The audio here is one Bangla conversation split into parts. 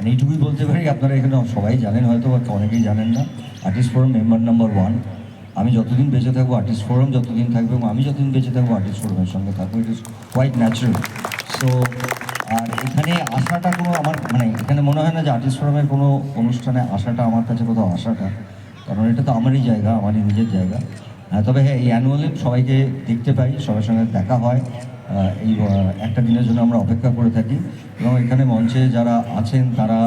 মানে এইটুকুই বলতে পারি, আপনারা এখানে সবাই জানেন, হয়তো বা অনেকেই জানেন না artist forum member number one আমি যতদিন বেঁচে থাকব আর্টিস্ট ফোরাম যতদিন থাকবে, এবং আমি যতদিন বেঁচে থাকব আর্টিস্ট ফোরামের সঙ্গে থাকব it is quite natural so আর এখানে আসাটা কোনো আমার মানে এখানে মনে হয় না যে আর্টিস্ট ফোরামের কোনো অনুষ্ঠানে আসাটা আমার কাছে কোথাও আসাটা কারণ এটা তো আমারই জায়গা, আমারই নিজের জায়গা। হ্যাঁ তবে হ্যাঁ এই অ্যানুয়ালি সবাইকে দেখতে পাই, সবার সঙ্গে দেখা হয়। এই একটা দিনের জন্য আমরা অপেক্ষা করে থাকি এবং এখানে মঞ্চে যারা আছেন তারা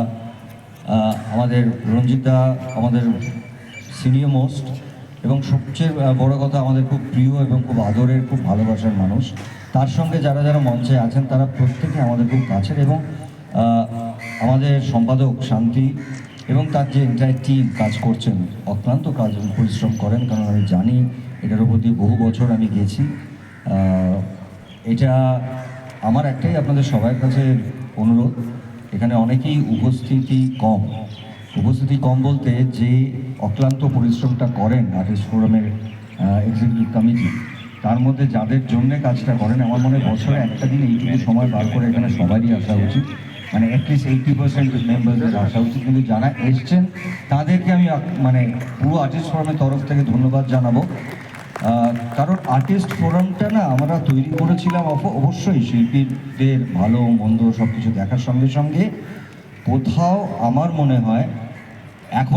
আমাদের রঞ্জিতদা আমাদের সিনিয়র মোস্ট এবং সবচেয়ে বড় কথা আমাদের খুব প্রিয় এবং খুব আদরের, খুব ভালোবাসার মানুষ। তার সঙ্গে যারা যারা মঞ্চে আছেন তারা প্রত্যেকে আমাদের খুব কাছের এবং আমাদের সম্পাদক শান্তি এবং তার যে এন্টায়ার টিম কাজ করছেন, অক্লান্ত কাজ পরিশ্রম করেন। কারণ আমি জানি এটার উপর দিয়ে বহু বছর আমি গেছি। এটা আমার একটাই আপনাদের সবার কাছে অনুরোধ। এখানে অনেকেই উপস্থিতি কম। উপস্থিতি কম বলতে যে অক্লান্ত পরিশ্রমটা করেন আর্টিস্ট ফোরামের এক্সিকিউটিভ কমিটি তার মধ্যে যাদের জন্য কাজটা করেন, আমার মনে হয় বছরে একটা দিন এইটুকু সময় বার করে এখানে সবারই আসা উচিত। মানে অ্যাটলিস্ট এইটি পার্সেন্ট মেম্বারদের আসা উচিত। কিন্তু যারা এসছেন, তাদেরকে আমি মানে পুরো আর্টিস্ট ফোরামের তরফ থেকে ধন্যবাদ জানাব। কারণ আর্টিস্ট ফোরামটা না আমরা তৈরি করেছিলাম অবশ্যই শিল্পীদের ভালো, মন্দ সব কিছু দেখার সঙ্গে সঙ্গে। কোথাও আমার মনে হয় এখন